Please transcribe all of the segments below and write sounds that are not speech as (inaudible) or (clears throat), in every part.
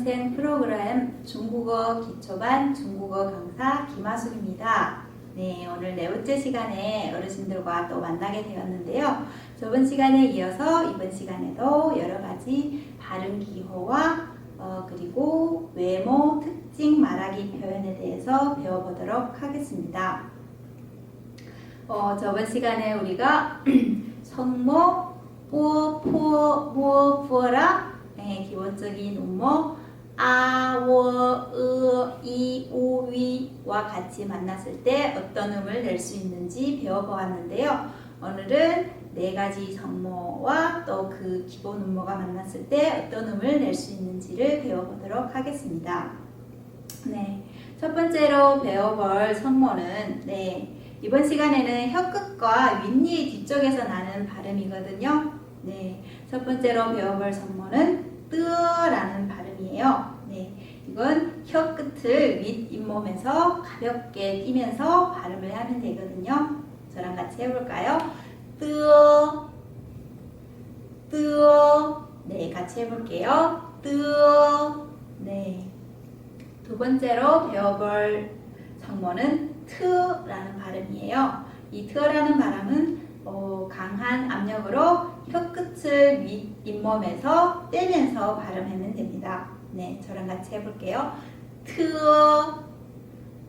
평생 프로그램 중국어 기초반 중국어 강사 김하숙입니다. 네, 오늘 네 번째 시간에 어르신들과 또 만나게 되었는데요. 저번 시간에 이어서 이번 시간에도 여러 가지 발음 기호와 어, 그리고 외모 특징 말하기 표현에 대해서 배워보도록 하겠습니다. 어, 저번 시간에 우리가 (clears throat) 성모, 뿌어, 푸어, 무어, 푸어라 네, 기본적인 음모 아, 워, 으, 이, 우, 위와 같이 만났을 때 어떤 음을 낼 수 있는지 배워보았는데요. 오늘은 네 가지 성모와 또 그 기본 음모가 만났을 때 어떤 음을 낼 수 있는지를 배워보도록 하겠습니다. 네, 첫 번째로 배워볼 성모는 네, 이번 시간에는 혀끝과 윗니 뒤쪽에서 나는 발음이거든요. 네, 첫 번째로 배워볼 성모는 뜨라는 발음이에요. 네, 이건 혀 끝을 윗 잇몸에서 가볍게 띄면서 발음을 하면 되거든요. 저랑 같이 해볼까요? 뜨어, 뜨어. 네, 같이 해볼게요. 뜨어. 네. 두 번째로 배워볼 성모는 트라는 발음이에요. 이 트라는 발음은 어, 강한 압력으로 혀 끝을 윗 잇몸에서 떼면서 발음하면 됩니다. 네, 저랑 같이 해볼게요. 트어,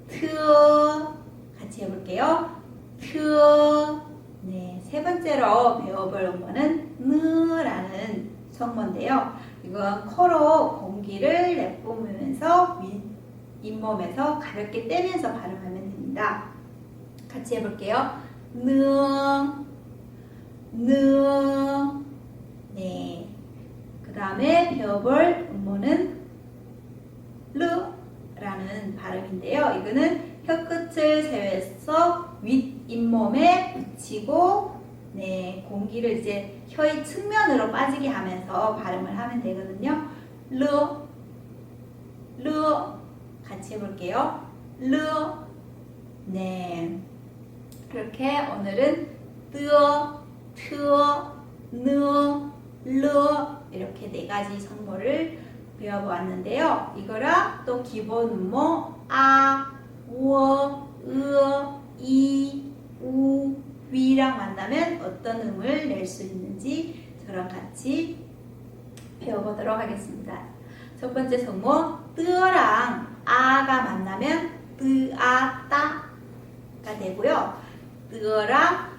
트어. 같이 해볼게요. 트어. 네, 세 번째로 배워볼 음모는 느라는 성모인데요. 이건 코로 공기를 내뿜으면서 윗 잇몸에서 가볍게 떼면서 발음하면 됩니다. 같이 해볼게요. 느, 느. 네. 그 다음에 배워볼 음모는 르라는 이거는 혀끝을 세워서 윗 잇몸에 붙이고 네, 공기를 이제 혀의 측면으로 빠지게 하면서 발음을 하면 되거든요. 르, 르. 같이 해볼게요. 르. 네. 그렇게 오늘은 뜨어, 트어, 느어, 르 이렇게 네 가지 성모를 배워보았는데요. 이거랑 또 기본 음모 아, 워, 으, 이, 우, 위랑 만나면 어떤 음을 낼 수 있는지 저랑 같이 배워보도록 하겠습니다. 첫 번째 성모 뜨어랑 아가 만나면 뜨아 따가 되고요. 뜨어랑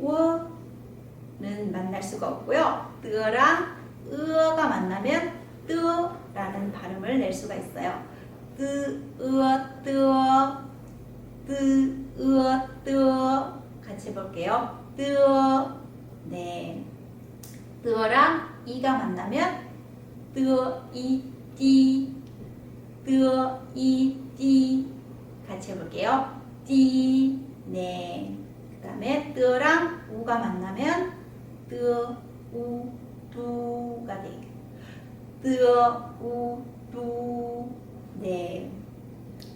워는 만날 수가 없고요. 뜨어랑 으어가 만나면 뜨라는 발음을 낼 수가 있어요. 뜨으어 뜨어 뜨으어 뜨어 같이 해볼게요. 뜨어 네 뜨어랑 이가 만나면 뜨어 이띠 뜨어 이띠 같이 해볼게요. 띠 네. 그 다음에 뜨어랑 우가 만나면 뜨어 우 두가 되게 뜨어 우 두 네.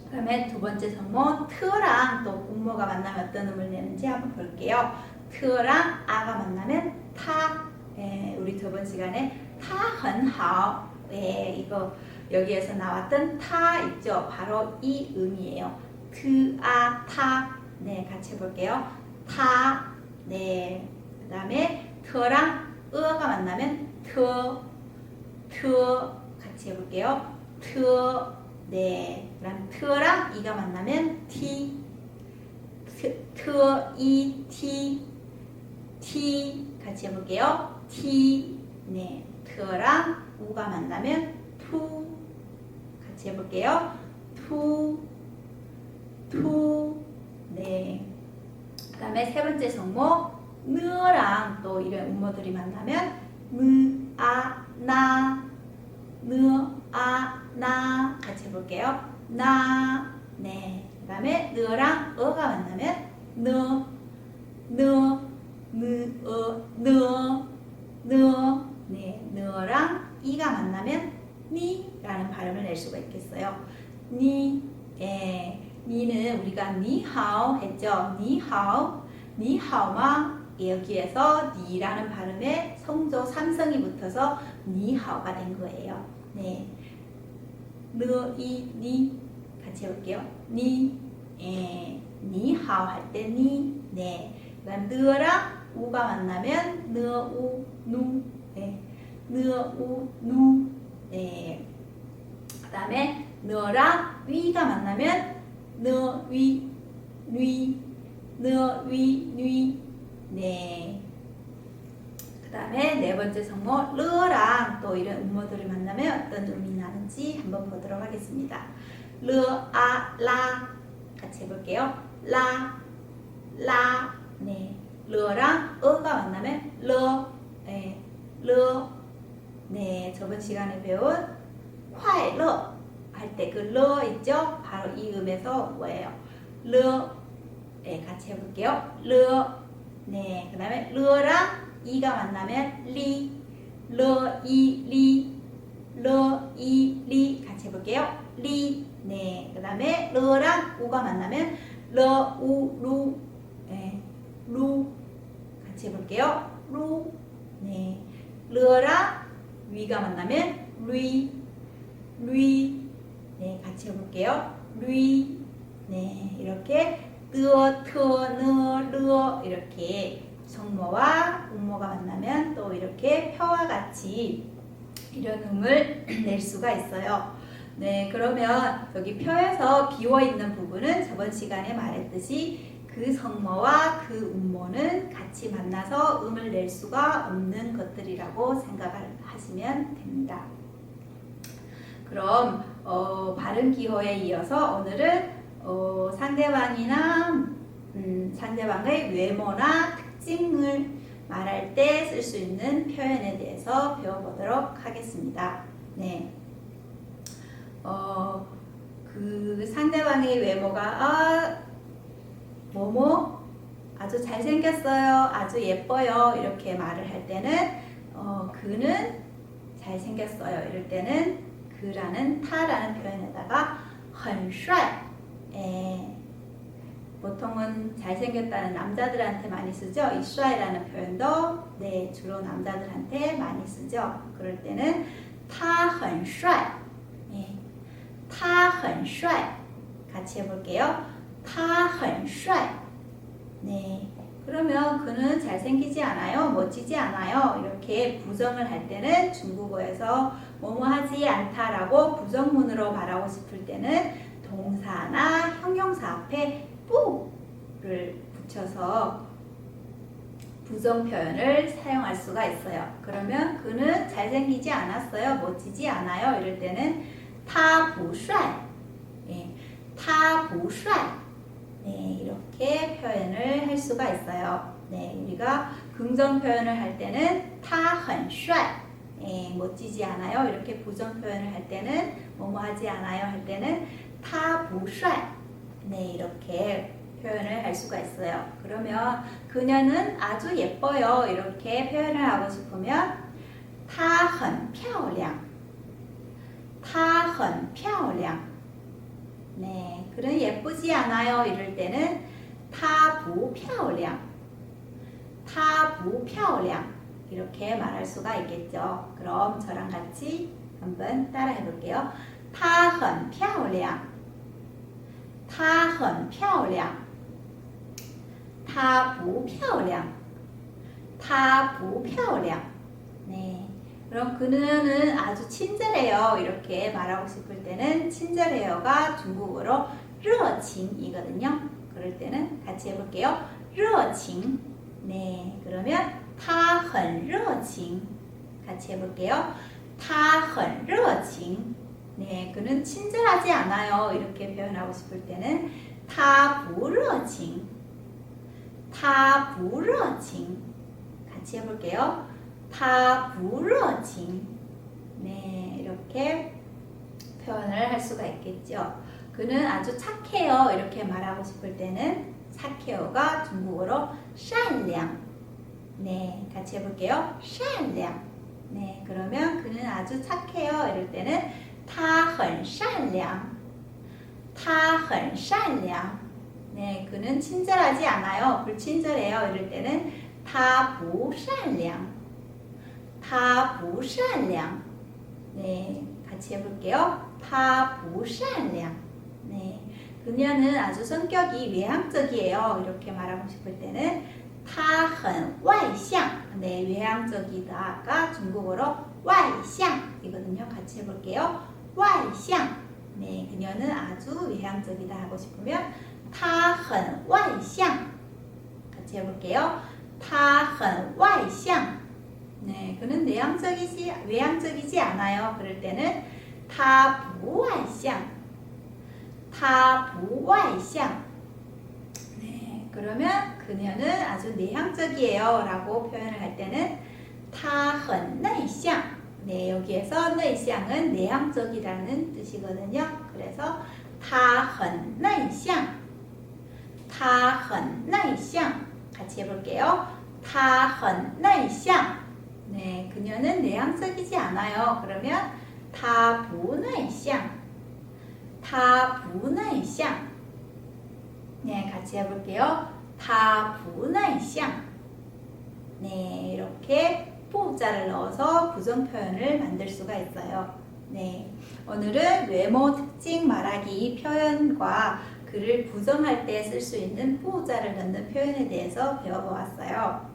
그 다음에 두 번째 성모 트랑 또 음모가 만나면 어떤 음을 내는지 한번 볼게요. 트랑 아가 만나면 타. 예, 우리 저번 시간에 타很好. 예, 이거 여기에서 나왔던 타 있죠? 바로 이 음이에요. 트아 타. 네, 같이 해볼게요. 타. 네. 그 다음에 트랑 으가 만나면 트. 트. 같이 해 볼게요. 트. 네. 그럼 트랑 이가 만나면 티. 트, 트, 이, 티. 티. 같이 해볼게요. 티. 네. 트랑 우가 만나면 투. 같이 해볼게요. 투. 투. 네. 그 다음에 세 번째 성모 느랑 또 이런 음모들이 만나면 느, 아, 나, 느, 아, 나 같이 해볼게요. 나, 네. 그 다음에 느랑 어가 만나면 느, 느, 느, 어, 네. 느랑 이가 만나면 니라는 발음을 낼 수가 있겠어요. 니, 예. 니는 우리가 니하오 했죠. 니하오. 니하오마 여기에서 니라는 발음에 성조 삼성이 붙어서 니하오가 된 거예요. 네. 르, 이, 니 같이 해볼게요. 니, 에, 니하오 할 때 니, 네. 그다음 느랑 우가 만나면 느, 우, 누, 네. 느, 우, 누, 네. 그 다음에 너랑 위가 만나면 너, 위, 뉘, 너, 위, 뉘, 네. 그 다음에 네 번째 성모 르랑 또 이런 음모들을 만나면 어떤 음이 나는지 한번 보도록 하겠습니다. 르, 아, 라 같이 해볼게요. 라, 라, 네. 르랑 어가 만나면 르, 네. 르, 네. 저번 시간에 배운 화이러 할 때 그 러 있죠? 바로 이 음에서 뭐예요? 르, 네. 같이 해볼게요. 르, 네. 그 다음에 르랑 이가 만나면 리, 러, 이, 리, 러, 이, 리 같이 해볼게요. 리, 네. 그 다음에 르랑 우가 만나면 러, 우, 루, 네. 루 같이 해볼게요. 루, 네. 르랑 위가 만나면 리, 리, 네. 같이 해볼게요. 리, 네. 이렇게 뜨어, 트어, 느, 르어 이렇게 성모와 음모가 만나면 또 이렇게 혀와 같이 이런 음을 (clears throat) 낼 수가 있어요. 네, 그러면 여기 혀에서 비어 있는 부분은 저번 시간에 말했듯이 그 성모와 그 음모는 같이 만나서 음을 낼 수가 없는 것들이라고 생각을 하시면 됩니다. 그럼 어, 발음 기호에 이어서 오늘은 어, 상대방이나 음, 상대방의 외모나 특징을 말할 때 쓸 수 있는 표현에 대해서 배워보도록 하겠습니다. 네. 어, 그 상대방의 외모가 아, 뭐뭐 아주 잘생겼어요, 아주 예뻐요 이렇게 말을 할 때는 어, 그는 잘생겼어요 이럴 때는 그라는 타라는 표현에다가 很帅 에, 보통은 잘생겼다는 남자들한테 많이 쓰죠. 이슈아이라는 표현도 네 주로 남자들한테 많이 쓰죠. 그럴 때는 他很帅, 네, 他很帅 같이 해볼게요. 他很帅, 네. 그러면 그는 잘생기지 않아요, 멋지지 않아요. 이렇게 부정을 할 때는 중국어에서 뭐뭐하지 않다라고 부정문으로 말하고 싶을 때는 동사나 형용사 앞에 뿌를 붙여서 부정 표현을 사용할 수가 있어요. 그러면 그는 잘생기지 않았어요. 멋지지 않아요. 이럴 때는 他不帅. 예, 他不帅. 네, 이렇게 표현을 할 수가 있어요. 네, 우리가 긍정 표현을 할 때는 他很帅. 예, 멋지지 않아요. 이렇게 부정 표현을 할 때는 뭐뭐 하지 않아요. 할 때는 他不帅. 네, 이렇게 표현을 할 수가 있어요. 그러면 그녀는 아주 예뻐요. 이렇게 표현을 하고 싶으면 她很漂亮.她很漂亮. 네, 그는 예쁘지 않아요. 이럴 때는 她不漂亮.她不漂亮. 이렇게 말할 수가 있겠죠. 그럼 저랑 같이 한번 따라해 볼게요. 她很漂亮. 她很漂亮.她不漂亮.她不漂亮. 네. 그럼 그는 아주 친절해요. 이렇게 말하고 싶을 때는 친절해요가 중국어로 热情이거든요. 그럴 때는 같이 해볼게요. 热情. 네. 그러면 他很热情. 같이 해볼게요. 他很热情. 네, 그는 친절하지 않아요. 이렇게 표현하고 싶을 때는 타부러칭, 타부러칭. 같이 해볼게요. 타부러칭. 네, 이렇게 표현을 할 수가 있겠죠. 그는 아주 착해요. 이렇게 말하고 싶을 때는 착해요가 중국어로 샬량. 네, 같이 해볼게요. 샬량. 네, 그러면 그는 아주 착해요. 이럴 때는 他很善良.他很善良. 네, 그는 친절하지 않아요. 불친절해요. 이럴 때는 他不善良.他不善良. 네, 같이 해볼게요. 타 부산량. 네. 그녀는 아주 성격이 외향적이에요. 이렇게 말하고 싶을 때는 타很 外向. 네, 외향적이다가 중국어로 外向 이거든요. 같이 해볼게요. 外向. 네, 그녀는 아주 외향적이다 하고 싶으면 他很 外向. 같이 해볼게요. 他很 外向. 네, 그는 내향적이지 외향적이지 않아요. 그럴 때는 他不外向.他不外向. 네, 그러면 그녀는 아주 내향적이에요. 라고 표현을 할 때는 他很内向. 네, 여기에서 内向은 내향적이라는 뜻이거든요. 그래서 他很内向.他很内向. 같이 해볼게요. 他很内向. 네, 그녀는 내향적이지 않아요. 그러면 他不内向.他不内向. 네, 같이 해볼게요. 他不内向. 네, 이렇게 부자를 넣어서 부정 표현을 만들 수가 있어요. 네, 오늘은 외모 특징 말하기 표현과 글을 부정할 때 쓸 수 있는 부자를 넣는 표현에 대해서 배워보았어요.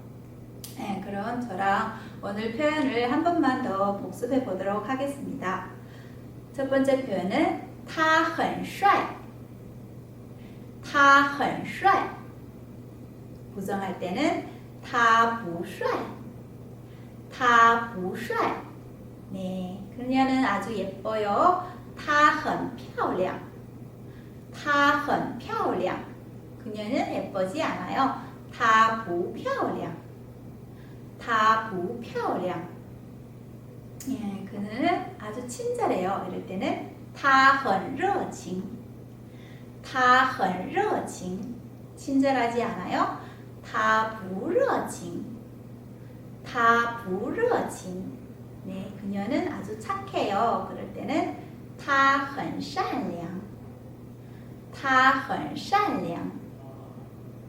네, 그럼 저랑 오늘 표현을 한 번만 더 복습해 보도록 하겠습니다. 첫 번째 표현은 他很帅.他很帅. 부정할 때는 他不帅. 他不帅. 네, 그녀는 아주 예뻐요. 她很漂亮.她很漂亮. 그녀는 예쁘지 않아요. 她不漂亮.她不漂亮. 예, 그는 아주 친절해요. 이럴 때는 她很热情.她很热情. 친절하지 않아요. 她不热情. 她不热情. 네, 그녀는 아주 착해요. 그럴 때는 她很善良.她很善良.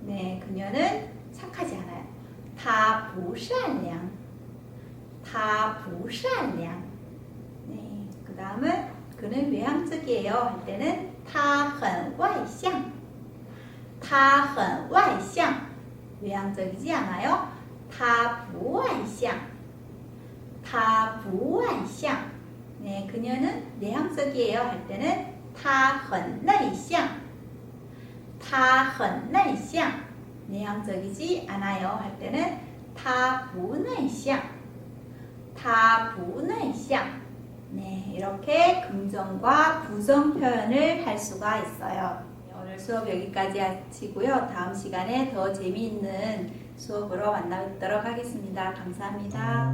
네, 그녀는 착하지 않아요. 她不善良.她不善良. 네, 그 다음은 그는 외향적이에요. 할 때는 她很外向.她很外向. 외향적이지 않아요. 她不外向.她不外向. 네, 그녀는 내향적이에요. 할 때는 她很内向.她很内向. 내향적이지 않아요. 할 때는 她不内向.她不内向. 네, 이렇게 긍정과 부정 표현을 할 수가 있어요. 네, 오늘 수업 여기까지 하시고요. 다음 시간에 더 재미있는 수업으로 만나뵙도록 하겠습니다. 감사합니다.